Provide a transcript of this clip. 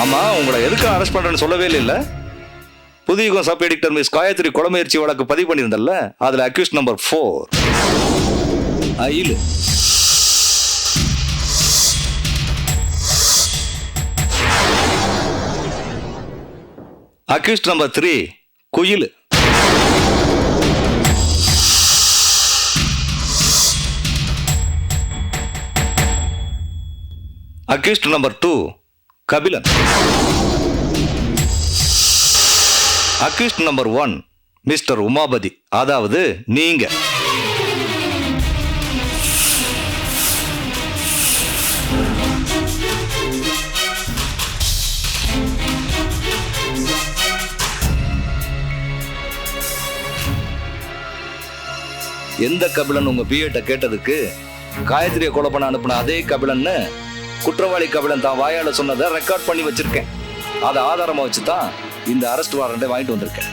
ஆமாம் உங்களை எதுக்கு அரெஸ்ட் பண்றேன்னு சொல்லவே இல்லை Puthiyugam sub editor miss Gayathri கொலை முயற்சி வழக்கு பதிவு பண்ணியிருந்தல்ல அதுல accuse number four ஐலு accused number three Kuyil. Accused number two Kabilan. Accused number one mister Umapathi. அதாவது நீங்க. எந்த கபிலன் உங்க பிஏட்ட கேட்டதுக்கு காயத்ரியை கொலை பண்ண அனுப்பின அதே கபிலன்னு குற்றவாளி கபிலன் தான் வாயால சொன்னதை ரெக்கார்ட் பண்ணி வச்சிருக்கேன். அதை ஆதாரமா வச்சு தான் இந்த அரெஸ்ட் வாரண்டை வாங்கிட்டு வந்திருக்கேன்.